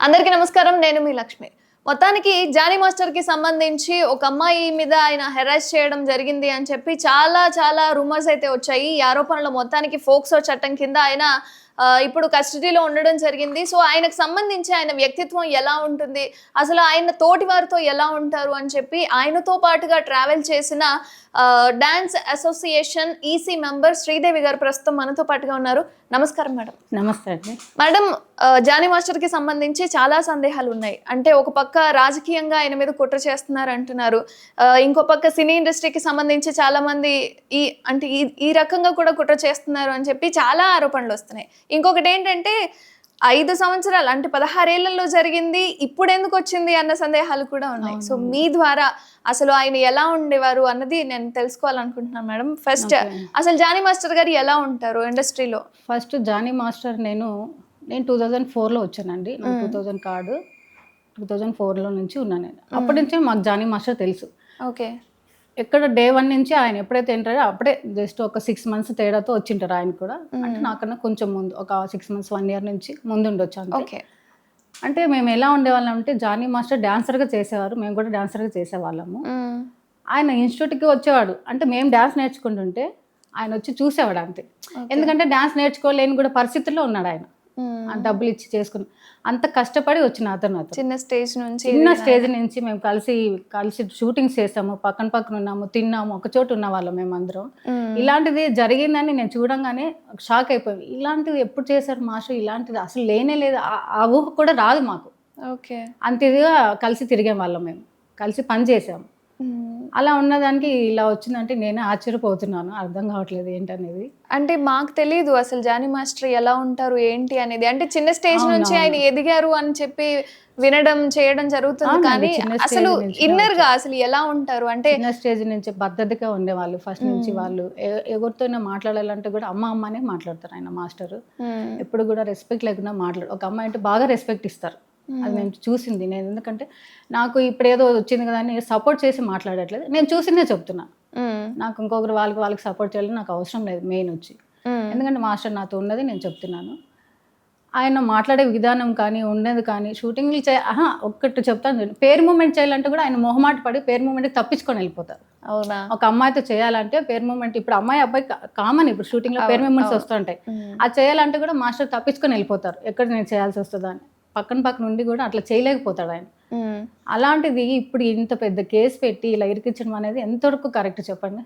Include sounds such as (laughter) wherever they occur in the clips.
అందరికీ నమస్కారం నేను మీ లక్ష్మి. మొత్తానికి జానీ మాస్టర్కి సంబంధించి ఒక అమ్మాయి మీద ఆయన హెరాస్ చేయడం జరిగింది అని చెప్పి చాలా చాలా రూమర్స్ అయితే వచ్చాయి. ఈ ఆరోపణలు మొత్తానికి ఫోక్సో చట్టం కింద ఆయన ఇప్పుడు కస్టడీలో ఉండడం జరిగింది. సో ఆయనకు సంబంధించి ఆయన వ్యక్తిత్వం ఎలా ఉంటుంది? అసలు ఆయన తోటి వారితో ఎలా ఉంటారు అని చెప్పి ఆయనతో పాటుగా ట్రావెల్ చేసిన dance association EC member Sridevi garu ప్రస్తుతం మనతో పాటుగా ఉన్నారు. నమస్కారం మేడం. నమస్తే అండి. మేడం జానీ మాస్టర్కి సంబంధించి చాలా సందేహాలు ఉన్నాయి అంటే ఒక పక్క రాజకీయంగా ఆయన మీద కుట్ర చేస్తున్నారు అంటున్నారు ఇంకో పక్క సినీ ఇండస్ట్రీకి సంబంధించి చాలా మంది ఈ అంటే ఈ ఈ రకంగా కూడా కుట్ర చేస్తున్నారు అని చెప్పి చాలా ఆరోపణలు వస్తున్నాయి. ఇంకొకటి ఏంటంటే ఐదు సంవత్సరాలు అంటే పదహారేళ్ళలో జరిగింది ఇప్పుడు ఎందుకు వచ్చింది అన్న సందేహాలు కూడా ఉన్నాయి. సో మీ ద్వారా అసలు ఆయన ఎలా ఉండేవారు అన్నది నేను తెలుసుకోవాలనుకుంటున్నాను మేడం. ఫస్ట్ అసలు జానీ మాస్టర్ గారు ఎలా ఉంటారు ఇండస్ట్రీలో? ఫస్ట్ జానీ మాస్టర్ నేను నేను టూ థౌజండ్ ఫోర్లో వచ్చానండి. Two thousand card two thousand ఫోర్లో నుంచి ఉన్నాను నేను. అప్పటి నుంచే మాకు జానీ మాస్టర్ తెలుసు. ఓకే. ఎక్కడ డే వన్ నుంచి ఆయన ఎప్పుడైతే ఎంటర్ అప్పుడే జస్ట్ ఒక సిక్స్ మంత్స్ తేడాతో వచ్చింటారు ఆయన కూడా. అంటే నాకన్నా కొంచెం ముందు ఒక సిక్స్ మంత్స్ వన్ ఇయర్ నుంచి ముందు ఉండొచ్చు అంతే. ఓకే. అంటే మేము ఎలా ఉండేవాళ్ళం అంటే జానీ మాస్టర్ డాన్సర్గా చేసేవారు మేము కూడా డాన్సర్గా చేసేవాళ్ళము. ఆయన ఇన్స్టిట్యూట్కి వచ్చేవాడు. అంటే మేము డ్యాన్స్ నేర్చుకుంటుంటే ఆయన వచ్చి చూసేవాడు అంతే. ఎందుకంటే డ్యాన్స్ నేర్చుకోలేని కూడా పరిస్థితుల్లో ఉన్నాడు ఆయన. డబ్బులు ఇచ్చి చేసుకుని అంత కష్టపడి వచ్చిన అతను చిన్న స్టేజ్ నుంచి చిన్న స్టేజ్ నుంచి మేము కలిసి కలిసి షూటింగ్స్ చేసాము. పక్కన పక్కన ఉన్నాము తిన్నాము ఒక చోటు ఉన్న వాళ్ళం మేమందరం. మ్మ్. ఇలాంటిది జరిగిందని నేను చూడంగానే షాక్ అయిపోయింది ఇలాంటిది ఎప్పుడు చేశారు మాస్టర్ ఇలాంటిది అసలు లేనే లేదు. ఆ- ఊహ కూడా రాదు మాకు. ఓకే. అంత ఇదిగా కలిసి తిరిగే వాళ్ళం మేము. కలిసి పని చేసాము. అలా ఉన్నదానికి ఇలా వచ్చిందంటే నేనే ఆశ్చర్యపోతున్నాను. అర్థం కావట్లేదు ఏంటనేది. అంటే మాకు తెలియదు అసలు జానీ మాస్టర్ ఎలా ఉంటారు ఏంటి అనేది. అంటే చిన్న స్టేజ్ నుంచి ఆయన ఎదిగారు అని చెప్పి వినడం చేయడం జరుగుతుంది కానీ అసలు ఇన్నర్గా అసలు ఎలా ఉంటారు? అంటే చిన్న స్టేజ్ నుంచి పద్ధతిగా ఉండేవాళ్ళు. ఫస్ట్ నుంచి వాళ్ళు ఎవరితోనే మాట్లాడాలంటే కూడా అమ్మ అమ్మనే మాట్లాడతారు ఆయన మాస్టర్. ఎప్పుడు కూడా రెస్పెక్ట్ లేకుండా మాట్లాడు ఒక అమ్మాయి అంటే బాగా రెస్పెక్ట్ ఇస్తారు. అది నేను చూసింది. నేను ఎందుకంటే నాకు ఇప్పుడు ఏదో వచ్చింది కదా అని సపోర్ట్ చేసి మాట్లాడట్లేదు. నేను చూసిందే చెప్తున్నా. నాకు ఇంకొకరు వాళ్ళకి వాళ్ళకి సపోర్ట్ చేయాలని నాకు అవసరం లేదు మెయిన్ వచ్చి. ఎందుకంటే మాస్టర్ నాతో ఉన్నది నేను చెప్తున్నాను. ఆయన మాట్లాడే విధానం కానీ ఉండేది కానీ షూటింగ్లు చే ఆహా ఒక్కటి చెప్తాను. పేరు మూమెంట్ చేయాలంటే కూడా ఆయన మొహమాట పడి పేరు మూమెంట్ తప్పించుకొని వెళ్ళిపోతారు. అవునా? ఒక అమ్మాయితో చేయాలంటే పేరు మూమెంట్ ఇప్పుడు అమ్మాయి అబ్బాయి కామన్ ఇప్పుడు షూటింగ్లో పేరు మూమెంట్స్ వస్తుంటాయి. అది చేయాలంటే కూడా మాస్టర్ తప్పించుకొని వెళ్ళిపోతారు. ఎక్కడ నేను చేయాల్సి వస్తుందా అని. పక్కన పక్కన ఉండి కూడా అట్లా చేయలేకపోతాడు ఆయన. అలాంటిది ఇప్పుడు ఇంత పెద్ద కేసు పెట్టి ఇలా ఇరికించడం అనేది ఎంతవరకు కరెక్ట్ చెప్పండి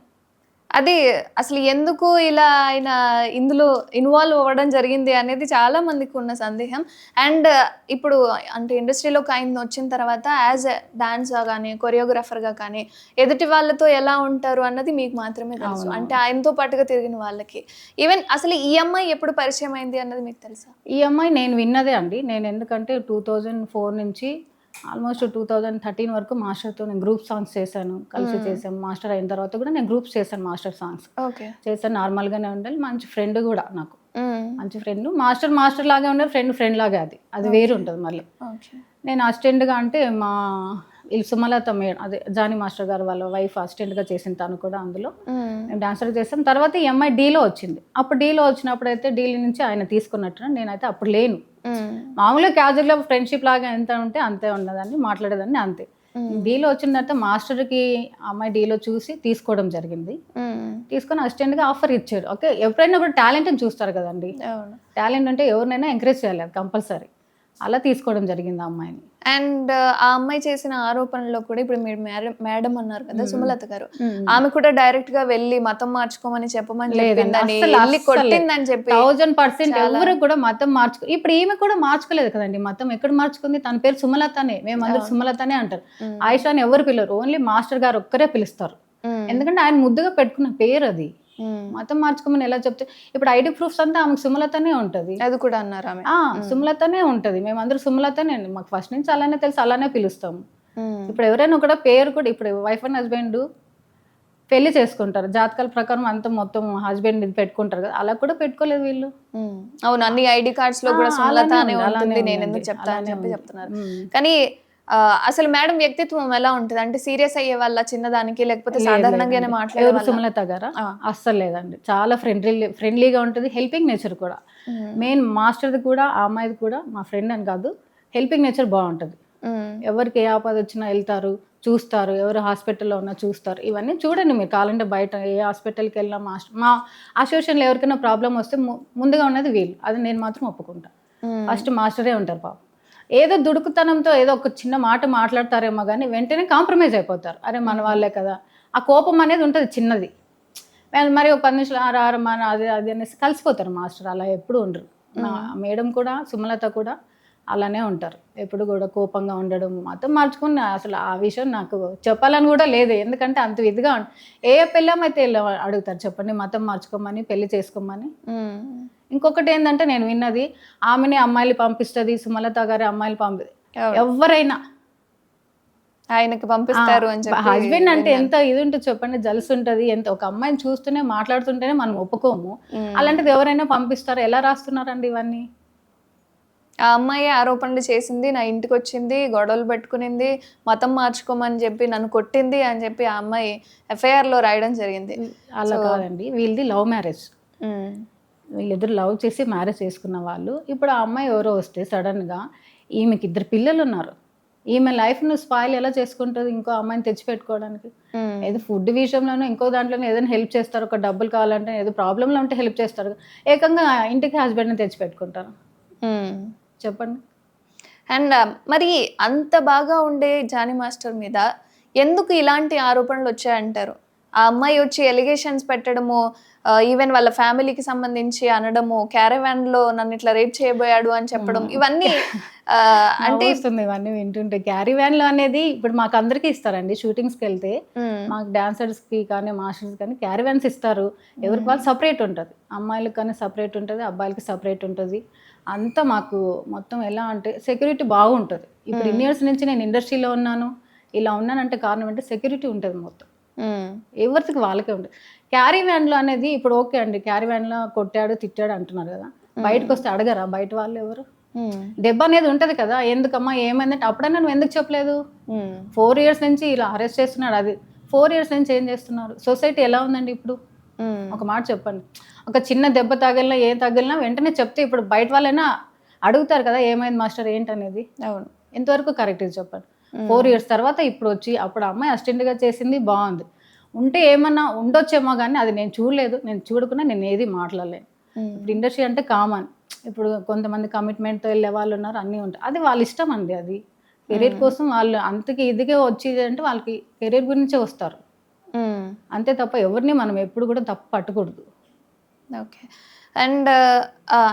అది అసలు ఎందుకు ఇలా ఆయన ఇందులో ఇన్వాల్వ్ అవ్వడం జరిగింది అనేది చాలా మందికి ఉన్న సందేహం. అండ్ ఇప్పుడు అంటే ఇండస్ట్రీలోకి ఆయన వచ్చిన తర్వాత యాజ్ ఎ డాన్సర్ కానీ కొరియోగ్రాఫర్గా కానీ ఎదుటి వాళ్ళతో ఎలా ఉంటారు అన్నది మీకు మాత్రమే తెలుసు. అంటే ఆయనతో పాటుగా తిరిగిన వాళ్ళకి. ఈవెన్ అసలు ఈ అమ్మాయి ఎప్పుడు పరిచయం అయింది అన్నది మీకు తెలుసా? ఈ అమ్మాయి నేను విన్నదే అండి. నేను ఎందుకంటే టూ థౌజండ్ ఫోర్ నుంచి ఆల్మోస్ట్ టూ థౌజండ్ థర్టీన్ వరకు మాస్టర్తో నేను గ్రూప్ సాంగ్స్ చేశాను. కలిసి చేశాను మాస్టర్ అయిన తర్వాత కూడా నేను గ్రూప్స్ చేశాను మాస్టర్ సాంగ్స్. ఓకే. చేశాను నార్మల్గానే ఉండాలి. మంచి ఫ్రెండ్ కూడా నాకు. మంచి ఫ్రెండ్. మాస్టర్ మాస్టర్ లాగే ఉండే ఫ్రెండ్ ఫ్రెండ్ లాగే అది. అది వేరు ఉంటుంది మళ్ళీ. నేను అసిస్టెంట్గా అంటే మా వీళ్ళు సుమలత మేడం అదే జానీ మాస్టర్ గారు వాళ్ళ వైఫ్ అసిస్టెంట్గా చేసిన తను కూడా అందులో. మేము డాన్సర్ చేసాం తర్వాత ఈ అమ్మాయి డీలో వచ్చింది. అప్పుడు డీలో వచ్చినప్పుడు అయితే డీల్ నుంచి ఆయన తీసుకున్నట్టు నేనైతే అప్పుడు లేను. మామూలుగా క్యాజువల్గా ఫ్రెండ్షిప్ లాగా ఎంత ఉంటే అంతే ఉన్నదాన్ని మాట్లాడేదాన్ని అంతే. డీలో వచ్చిన తర్వాత మాస్టర్కి అమ్మాయి డీలో చూసి తీసుకోవడం జరిగింది. తీసుకొని అసిస్టెంట్గా ఆఫర్ ఇచ్చాడు. ఓకే ఎవరైనా కూడా టాలెంట్ని చూస్తారు కదండి. టాలెంట్ అంటే ఎవరినైనా ఎంకరేజ్ చేయాలి కంపల్సరీ అలా తీసుకోవడం జరిగింది ఆ అమ్మాయిని. అండ్ ఆ అమ్మాయి చేసిన ఆరోపణలో కూడా ఇప్పుడు మీరు మేడం అన్నారు కదా సుమలత గారు. ఆమె కూడా డైరెక్ట్గా వెళ్ళి మతం మార్చుకోమని చెప్పమని చెప్పిందని కొట్టిందని చెప్పి థౌజండ్ పర్సెంట్ ఎవరు కూడా మతం మార్చుకో ఇప్పుడు ఈమె కూడా మార్చుకోలేదు కదండి మతం. ఎక్కడ మార్చుకుంది? తన పేరు సుమలతనే. మేమందరూ సుమలతనే అంటారు. ఆయిషాని ఎవరు పిలవరు ఓన్లీ మాస్టర్ గారు ఒక్కరే పిలుస్తారు. మ్మ్. ఎందుకంటే ఆయన ముద్దుగా పెట్టుకున్న పేరు అది. మ్మ్. మతం మార్చుకోమని ఎలా చెప్తే ఇప్పుడు ఐడి ప్రూఫ్స్ అంతా ఆమెకు సుమలతనే ఉంటది. అది కూడా అన్నారు ఆమె. సుమలతనే ఉంటది. మేమందరూ సుమలతనే అండి మాకు ఫస్ట్ నుంచి అలానే తెలుసు అలానే పిలుస్తాము మ్మ్. ఇప్పుడు ఎవరైనా కూడా పేరు కూడా ఇప్పుడు వైఫ్ అండ్ హస్బెండ్ పెళ్ళి చేసుకుంటారు. జాతకాల ప్రకారం అంతా మొత్తం హస్బెండ్ ఇది పెట్టుకుంటారు కదా అలా కూడా పెట్టుకోలేదు వీళ్ళు. అవును అన్ని ఐడి కార్డ్స్లో కూడా సుమలత అనే ఉంటుంది. నేను ఎందుకు చెప్తా అని అలానే చెప్పి ఉంది. చెప్తున్నారు. కానీ అసలు మేడం వ్యక్తిత్వం ఎలా ఉంటుంది? అంటే సీరియస్ అయ్యే వాళ్ళ చిన్నదానికి లేకపోతే సాధారణంగానే మాట్లాడే సుమలత గారా? అస్సలు లేదండి. చాలా ఫ్రెండ్లీ ఫ్రెండ్లీగా ఉంటుంది. హెల్పింగ్ నేచర్ కూడా. మెయిన్ మాస్టర్ది కూడా ఆ అమ్మాయిది కూడా మా ఫ్రెండ్ అని కాదు. హెల్పింగ్ నేచర్ బాగుంటుంది. ఎవరికి ఏ ఆపద వచ్చినా వెళ్తారు చూస్తారు. ఎవరు హాస్పిటల్లో ఉన్నా చూస్తారు. ఇవన్నీ చూడండి మీరు. కావాలంటే బయట ఏ హాస్పిటల్కి వెళ్ళినా మా మా అసోసియేషన్లో ఎవరికైనా ప్రాబ్లం వస్తే ముందుగా ఉన్నది వీళ్ళు. అది నేను మాత్రం ఒప్పుకుంటా. ఫస్ట్ మాస్టరే ఉంటారు పాపం. ఏదో దుడుకుతనంతో ఏదో ఒక చిన్న మాట మాట్లాడతారేమో కానీ వెంటనే కాంప్రమైజ్ అయిపోతారు. అరే మన వాళ్ళే కదా. ఆ కోపం అనేది ఉంటుంది చిన్నది. మరి ఒక పది నిమిషాలు "ఆ, రా మన అది అది అనేసి కలిసిపోతారు మాస్టర్. అలా ఎప్పుడు ఉండరు. మేడం కూడా సుమలత కూడా అలానే ఉంటారు. ఎప్పుడు కూడా కోపంగా ఉండడం మాత్రం మార్చుకుని అసలు ఆ విషయం నాకు చెప్పాలని కూడా లేదు. ఎందుకంటే అంత ఇదిగా ఏ పెళ్ళమైతే అడుగుతారు చెప్పండి మతం మార్చుకోమని పెళ్ళి చేసుకోమని. ఇంకొకటి ఏంటంటే నేను విన్నది ఆమెని అమ్మాయిలు పంపిస్తుంది సుమలత గారి అమ్మాయిలు పంపి. ఎవరైనా. ఆయనకి పంపిస్తారు అని చెప్పి హస్బెండ్ అంటే ఎంత ఇది ఉంటుంది చెప్పండి జల్స్ ఉంటుంది ఎంత ఒక అమ్మాయిని చూస్తూనే మాట్లాడుతుంటేనే మనం ఒప్పుకోము. అలాంటిది ఎవరైనా పంపిస్తారు? ఎలా రాస్తున్నారండి ఇవన్నీ? ఆ అమ్మాయి ఆరోపణలు చేసింది నా ఇంటికి వచ్చింది గొడవలు పెట్టుకునింది మతం మార్చుకోమని చెప్పి నన్ను కొట్టింది అని చెప్పి ఆ అమ్మాయి ఎఫ్ఐఆర్లో రాయడం జరిగింది. అలా కాదండి వీళ్ళది లవ్ మ్యారేజ్. వీళ్ళిద్దరు లవ్ చేసి మ్యారేజ్ చేసుకున్న వాళ్ళు ఇప్పుడు ఆ అమ్మాయి ఎవరో వస్తే సడన్గా ఈమెకి ఇద్దరు పిల్లలు ఉన్నారు. ఈమె లైఫ్ను స్పాయిల్ ఎలా చేసుకుంటుంది ఇంకో అమ్మాయిని తెచ్చిపెట్టుకోవడానికి? ఏదో ఫుడ్ విషయంలోనో ఇంకో దాంట్లోనే ఏదైనా హెల్ప్ చేస్తారు ఒక డబ్బులు కావాలంటే ఏదో ప్రాబ్లంలో ఉంటే హెల్ప్ చేస్తారు. ఏకంగా ఇంటికి హస్బెండ్ని తెచ్చిపెట్టుకుంటారు. చెప్పండి. అండ్ మరి అంత బాగా ఉండే జానీ మాస్టర్ మీద ఎందుకు ఇలాంటి ఆరోపణలు వచ్చాయంటారు? ఆ అమ్మాయి వచ్చి ఎలిగేషన్స్ పెట్టడము ఈవెన్ వాళ్ళ ఫ్యామిలీకి సంబంధించి అనడము caravan లో నన్ను ఇట్లా రేప్ చేయబోయాడు అని చెప్పడం ఇవన్నీ ఆ, (laughs) అంటే వస్తుంది ఇవన్నీ వింటుంటే. క్యారీ వ్యాన్లు అనేది ఇప్పుడు మాకు అందరికీ ఇస్తారండి షూటింగ్స్కి వెళ్తే. ఉమ్, మాకు డాన్సర్స్కి కానీ మాస్టర్స్ కానీ క్యారీ వ్యాన్స్ ఇస్తారు. ఎవరికి వాళ్ళు సపరేట్ ఉంటుంది. అమ్మాయిలకు కానీ సపరేట్ ఉంటుంది అబ్బాయిలకి సపరేట్ ఉంటుంది. అంతా మాకు మొత్తం ఎలా అంటే సెక్యూరిటీ బాగుంటుంది. ఇప్పుడు ఇన్ని ఇయర్స్ నుంచి నేను ఇండస్ట్రీలో ఉన్నాను. ఇలా ఉన్నానంటే కారణం అంటే సెక్యూరిటీ ఉంటుంది మొత్తం. ఎవరికి వాళ్ళకే ఉంటుంది. క్యారీ వ్యాన్లో అనేది ఇప్పుడు ఓకే అండి. క్యారీ వ్యాన్లో కొట్టాడు తిట్టాడు అంటున్నారు కదా. బయటకు వస్తే అడగరా? బయట వాళ్ళు ఎవరు? దెబ్బ అనేది ఉంటుంది కదా. ఎందుకమ్మా? ఏమైందంటే అప్పుడన్నా నువ్వు ఎందుకు చెప్పలేదు? ఫోర్ ఇయర్స్ నుంచి ఇలా అరెస్ట్ చేస్తున్నాడు అది. ఫోర్ ఇయర్స్ నుంచి ఏం చేస్తున్నారు? సొసైటీ ఎలా ఉందండి ఇప్పుడు? ఒక మాట చెప్పండి. ఒక చిన్న దెబ్బ తగిలినా ఏం తగిలినా వెంటనే చెప్తే ఇప్పుడు బయట వాళ్ళైనా అడుగుతారు కదా ఏమైంది మాస్టర్? ఏంటనేది? అవును. ఎంతవరకు కరెక్ట్ ఇది చెప్పండి. ఫోర్ ఇయర్స్ తర్వాత ఇప్పుడు వచ్చి అప్పుడు అమ్మాయి అసిస్టెంట్గా చేసింది బాగుంది. ఉంటే ఏమన్నా ఉండొచ్చేమో కానీ అది నేను చూడలేదు. నేను చూడకుండా నేను ఏది మాట్లాడలేను. ఇప్పుడు ఇండస్ట్రీ అంటే కామన్. ఇప్పుడు కొంతమంది కమిట్మెంట్తో వెళ్ళే వాళ్ళు ఉన్నారు అన్నీ ఉంటాయి. అది వాళ్ళ ఇష్టం అండి అది. కెరీర్ కోసం వాళ్ళు అంతకి ఇదిగే వచ్చేది అంటే వాళ్ళకి కెరీర్ గురించే వస్తారు. అంతే తప్ప ఎవరిని మనం ఎప్పుడు కూడా తప్పు పట్టకూడదు. ఓకే. అండ్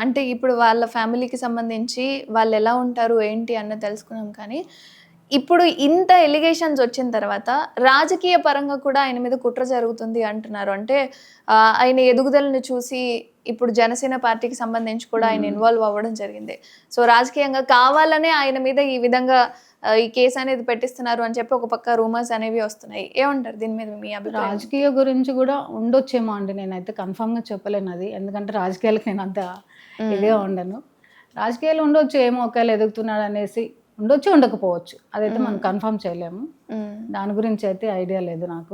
అంటే ఇప్పుడు వాళ్ళ ఫ్యామిలీకి సంబంధించి వాళ్ళు ఎలా ఉంటారు ఏంటి అన్నది తెలుసుకున్నాం కానీ ఇప్పుడు ఇంత ఎలిగేషన్స్ వచ్చిన తర్వాత రాజకీయ పరంగా కూడా ఆయన మీద కుట్ర జరుగుతుంది అంటున్నారు. అంటే ఆయన ఎదుగుదలను చూసి ఇప్పుడు జనసేన పార్టీకి సంబంధించి కూడా ఆయన ఇన్వాల్వ్ అవ్వడం జరిగింది. సో రాజకీయంగా కావాలనే ఆయన మీద ఈ విధంగా ఈ కేసు అనేది పెట్టిస్తున్నారు అని చెప్పి ఒక పక్క రూమర్స్ అనేవి వస్తున్నాయి. ఏమంటారు దీని మీద మీ అభిప్రాయం? రాజకీయ గురించి కూడా ఉండొచ్చేమో అండి. నేనైతే కన్ఫామ్గా చెప్పలేను అది. ఎందుకంటే రాజకీయాలకు నేను అంత ఇదే ఉండను. రాజకీయాలు ఉండొచ్చు. ఏమో ఒకవేళ ఎదుగుతున్నాడు అనేసి ఉండొచ్చు ఉండకపోవచ్చు. అదైతే మనం కన్ఫర్మ్ చేయలేము. దాని గురించి అయితే ఐడియా లేదు నాకు.